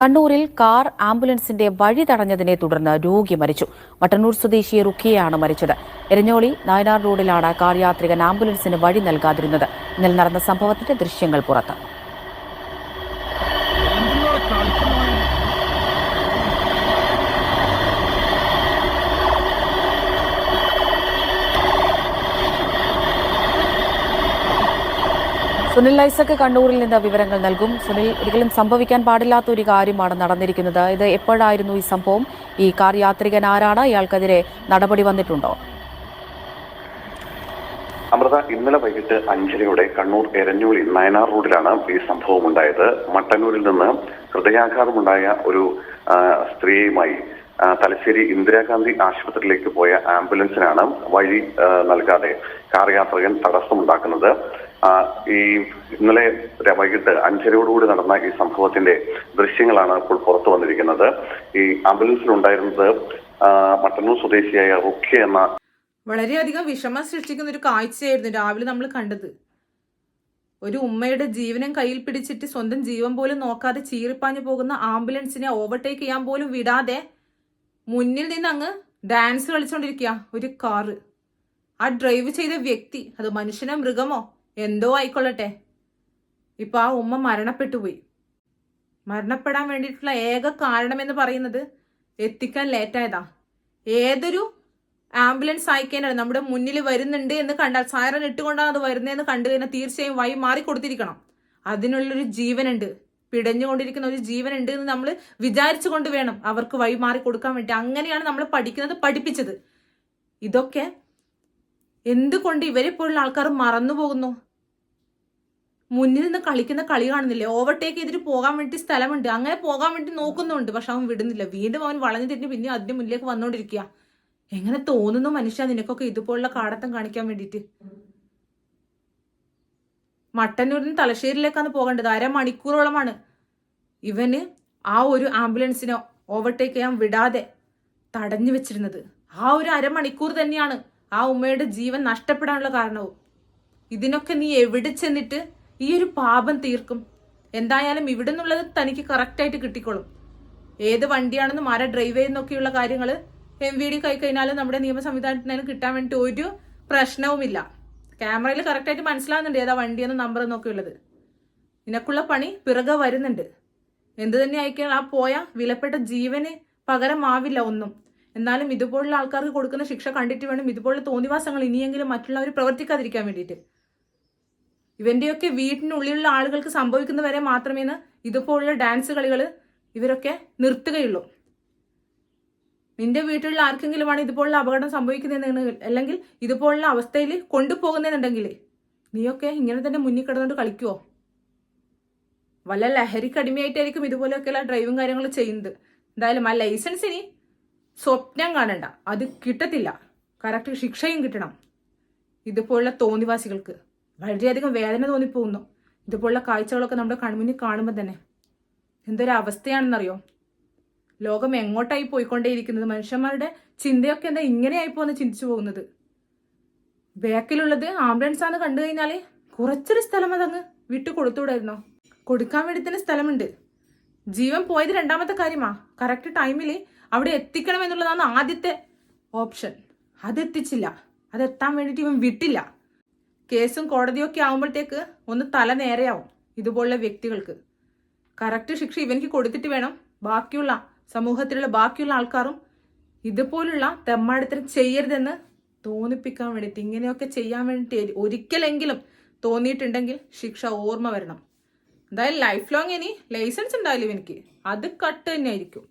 കണ്ണൂരിൽ കാർ ആംബുലൻസിന്റെ വഴി തടഞ്ഞതിനെ തുടർന്ന് രോഗി മരിച്ചു. മട്ടന്നൂർ സ്വദേശി റുക്കിയയാണ് മരിച്ചത്. എരഞ്ഞോളി നായനാർ റോഡിലാണ് കാർ യാത്രികൻ ആംബുലൻസിന് വഴി നൽകാതിരുന്നത്. ഇന്നലെ നടന്ന സംഭവത്തിന്റെ ദൃശ്യങ്ങൾ പുറത്ത്. സുനിൽ ഐസക് കണ്ണൂരിൽ നിന്ന് വിവരങ്ങൾ നൽകും. സുനിൽ ഒരിക്കലും സംഭവിക്കാൻ പാടില്ലാത്ത ഒരു കാര്യമാണ് നടന്നിരിക്കുന്നത്. ഇത് എപ്പോഴായിരുന്നു ഈ സംഭവം? ഈ കാർ യാത്രികൻ ആരാണ്? ഇയാൾക്കെതിരെ നടപടി വന്നിട്ടുണ്ടോ? അമൃത ഇന്നലെ വൈകിട്ട് അഞ്ചരയോടെ കണ്ണൂർ എരഞ്ഞൂളി നയനാർ റോഡിലാണ് ഈ സംഭവം ഉണ്ടായത് മട്ടന്നൂരിൽ നിന്ന് ഹൃദയാഘാതമുണ്ടായ ഒരു സ്ത്രീയുമായി തലശ്ശേരി ഇന്ദിരാഗാന്ധി ആശുപത്രിയിലേക്ക് പോയ ആംബുലൻസിനാണ് വഴി നൽകാതെ കാർ യാത്രികൻ തടസ്സമുണ്ടാക്കുന്നത്. ഈ ഇന്നലെ വൈകിട്ട് അഞ്ചരയോടുകൂടി നടന്ന ഈ സംഭവത്തിന്റെ ദൃശ്യങ്ങളാണ് ഇപ്പോൾ പുറത്തു വന്നിരിക്കുന്നത്. ഈ ആംബുലൻസിലുണ്ടായിരുന്നത് മട്ടന്നൂർ സ്വദേശിയായ റുഖ്യ എന്ന വളരെയധികം വിഷമം സൃഷ്ടിക്കുന്ന ഒരു കാഴ്ചയായിരുന്നു രാവിലെ നമ്മൾ കണ്ടത്. ഒരു ഉമ്മയുടെ ജീവനം കയ്യിൽ പിടിച്ചിട്ട് സ്വന്തം ജീവൻ പോലും നോക്കാതെ ചീറിപ്പാഞ്ഞു പോകുന്ന ആംബുലൻസിനെ ഓവർടേക്ക് ചെയ്യാൻ പോലും വിടാതെ മുന്നിൽ നിന്ന് അങ്ങ് ഡാൻസ് കളിച്ചുകൊണ്ടിരിക്കുക ഒരു കാറ്. ആ ഡ്രൈവ് ചെയ്ത വ്യക്തി അത് മനുഷ്യനോ മൃഗമോ എന്തോ ആയിക്കൊള്ളട്ടെ. ഇപ്പൊ ആ ഉമ്മ മരണപ്പെട്ടു പോയി. മരണപ്പെടാൻ വേണ്ടിയിട്ടുള്ള ഏക കാരണം എന്ന് പറയുന്നത് എത്തിക്കാൻ ലേറ്റായതാ. ഏതൊരു ആംബുലൻസ് അയക്കാനാണ് നമ്മുടെ മുന്നിൽ വരുന്നുണ്ട് എന്ന് കണ്ടാൽ സൈറൻ ഇട്ടുകൊണ്ടാണ് അത് വരുന്നതെന്ന് കണ്ടു കഴിഞ്ഞാൽ തീർച്ചയായും വഴി മാറി കൊടുത്തിരിക്കണം. അതിനുള്ളൊരു ജീവനുണ്ട്. പിടഞ്ഞുകൊണ്ടിരിക്കുന്ന ഒരു ജീവനുണ്ട് എന്ന് നമ്മൾ വിചാരിച്ചുകൊണ്ട് വേണം അവർക്ക് വഴി മാറി കൊടുക്കാൻ വേണ്ടി. അങ്ങനെയാണ് നമ്മൾ പഠിക്കുന്നത് പഠിപ്പിച്ചത്. ഇതൊക്കെ എന്തുകൊണ്ട് ഇവരെ പോലുള്ള ആൾക്കാർ മറന്നു പോകുന്നു മുന്നിൽ നിന്ന് കളിക്കുന്ന കളി കാണുന്നില്ലേ? ഓവർടേക്ക് ചെയ്തിട്ട് പോകാൻ വേണ്ടി സ്ഥലമുണ്ട്. അങ്ങനെ പോകാൻ വേണ്ടി നോക്കുന്നുണ്ട്. പക്ഷെ അവൻ വിടുന്നില്ല. വീണ്ടും അവൻ വളഞ്ഞു തിരിഞ്ഞ് പിന്നെ അതിന്റെ മുന്നിലേക്ക് വന്നുകൊണ്ടിരിക്കുക. എങ്ങനെ തോന്നുന്നു മനുഷ്യ നിനക്കൊക്കെ ഇതുപോലുള്ള കാടത്തം കാണിക്കാൻ വേണ്ടിട്ട് മട്ടന്നൂരിൽ നിന്ന് തലശ്ശേരിയിലേക്കാണ് പോകേണ്ടത്. അരമണിക്കൂറോളമാണ്. ഇവന് ആ ഒരു ആംബുലൻസിനെ ഓവർടേക്ക് ചെയ്യാൻ വിടാതെ തടഞ്ഞു വെച്ചിരുന്നത്. ആ ഒരു അരമണിക്കൂർ തന്നെയാണ് ആ ഉമ്മയുടെ ജീവൻ നഷ്ടപ്പെടാനുള്ള കാരണവും. ഇതിനൊക്കെ നീ എവിടെ ചെന്നിട്ട് ഈ ഒരു പാപം തീർക്കും. എന്തായാലും ഇവിടെ നിന്നുള്ളത് തനിക്ക് കറക്റ്റായിട്ട് കിട്ടിക്കോളും. ഏത് വണ്ടിയാണെന്നും ആരെ ഡ്രൈവ് ചെയ്യുന്നൊക്കെയുള്ള കാര്യങ്ങൾ എം വി ഡി കൈ നമ്മുടെ നിയമ സംവിധാനത്തിന് കിട്ടാൻ വേണ്ടി ഒരു പ്രശ്നവുമില്ല. ക്യാമറയിൽ കറക്റ്റായിട്ട് മനസ്സിലാവുന്നുണ്ട് ഏതാ വണ്ടിയെന്ന് നമ്പർ എന്നൊക്കെ ഉള്ളത്. നിനക്കുള്ള പണി പിറകെ വരുന്നുണ്ട്. എന്ത് തന്നെ ആയിക്കാൻ ആ പോയ വിലപ്പെട്ട ജീവന് പകരമാവില്ല ഒന്നും. എന്നാലും ഇതുപോലുള്ള ആൾക്കാർക്ക് കൊടുക്കുന്ന ശിക്ഷ കണ്ടിട്ട് വേണം ഇതുപോലുള്ള തോന്നിവാസങ്ങൾ ഇനിയെങ്കിലും മറ്റുള്ളവർ പ്രവർത്തിക്കാതിരിക്കാൻ വേണ്ടിയിട്ട്. ഇവന്റെയൊക്കെ വീട്ടിനുള്ളിലുള്ള ആളുകൾക്ക് സംഭവിക്കുന്ന വരെ മാത്രമേ ഇതുപോലുള്ള ഡാൻസ് കളികൾ ഇവരൊക്കെ നിർത്തുകയുള്ളൂ. നിന്റെ വീട്ടിലുള്ള ആർക്കെങ്കിലുമാണ് ഇതുപോലുള്ള അപകടം സംഭവിക്കുന്നതെന്ന് അല്ലെങ്കിൽ ഇതുപോലുള്ള അവസ്ഥയിൽ കൊണ്ടുപോകുന്നതെന്നുണ്ടെങ്കിൽ നീയൊക്കെ ഇങ്ങനെ തന്നെ മുന്നിൽ കിടന്നുകൊണ്ട് കളിക്കുവോ? വല്ല ലഹരിക്ക് അടിമയായിട്ടായിരിക്കും ഇതുപോലെയൊക്കെയുള്ള ഡ്രൈവും കാര്യങ്ങൾ ചെയ്യുന്നത്. എന്തായാലും ആ ഇനി സ്വപ്നം കാണണ്ട. അത് കിട്ടത്തില്ല. കറക്റ്റ് ശിക്ഷയും കിട്ടണം. ഇതുപോലുള്ള തോന്നിവാസികൾക്ക്. വളരെയധികം വേദന തോന്നിപ്പോകുന്നു. ഇതുപോലുള്ള കാഴ്ചകളൊക്കെ നമ്മുടെ കൺമുന്നിൽ കാണുമ്പോൾ തന്നെ എന്തൊരു അവസ്ഥയാണെന്നറിയോ ലോകം എങ്ങോട്ടായി പോയിക്കൊണ്ടേയിരിക്കുന്നത്? മനുഷ്യന്മാരുടെ ചിന്തയൊക്കെ എന്താ ഇങ്ങനെയായി പോകുന്ന ചിന്തിച്ചു പോകുന്നത്? ബാക്കിലുള്ളത് ആംബുലൻസ് ആണെന്ന് കണ്ടു കഴിഞ്ഞാൽ കുറച്ചൊരു സ്ഥലം അതങ്ങ് വിട്ടു കൊടുത്തുകൂടായിരുന്നോ കൊടുക്കാൻ വേണ്ടി തന്നെ സ്ഥലമുണ്ട്. ജീവൻ പോയത് രണ്ടാമത്തെ കാര്യമാ. കറക്റ്റ് ടൈമിൽ അവിടെ എത്തിക്കണം എന്നുള്ളതാണ് ആദ്യത്തെ ഓപ്ഷൻ അതെത്തിച്ചില്ല അതെത്താൻ വേണ്ടിയിട്ട് ഇവൻ വിട്ടില്ല. കേസും കോടതിയൊക്കെ ആകുമ്പോഴത്തേക്ക് ഒന്ന് തല നേരെയാവും ഇതുപോലുള്ള വ്യക്തികൾക്ക്. കറക്റ്റ് ശിക്ഷ ഇവനിക്ക് കൊടുത്തിട്ട് വേണം ബാക്കിയുള്ള സമൂഹത്തിലുള്ള ബാക്കിയുള്ള ആൾക്കാരും ഇതുപോലുള്ള തെമ്മാടിത്തരം ചെയ്യരുതെന്ന് തോന്നിപ്പിക്കാൻ വേണ്ടിയിട്ട് ഇങ്ങനെയൊക്കെ ചെയ്യാൻ വേണ്ടിയിട്ട് ഒരിക്കലെങ്കിലും തോന്നിയിട്ടുണ്ടെങ്കിൽ ശിക്ഷ ഓർമ്മ വരണം. എന്തായാലും ലൈഫ് ലോങ് ഇനി ലൈസൻസ് ഉണ്ടാവില്ല ഇവനിക്ക്. അത് കട്ട് തന്നെ ആയിരിക്കും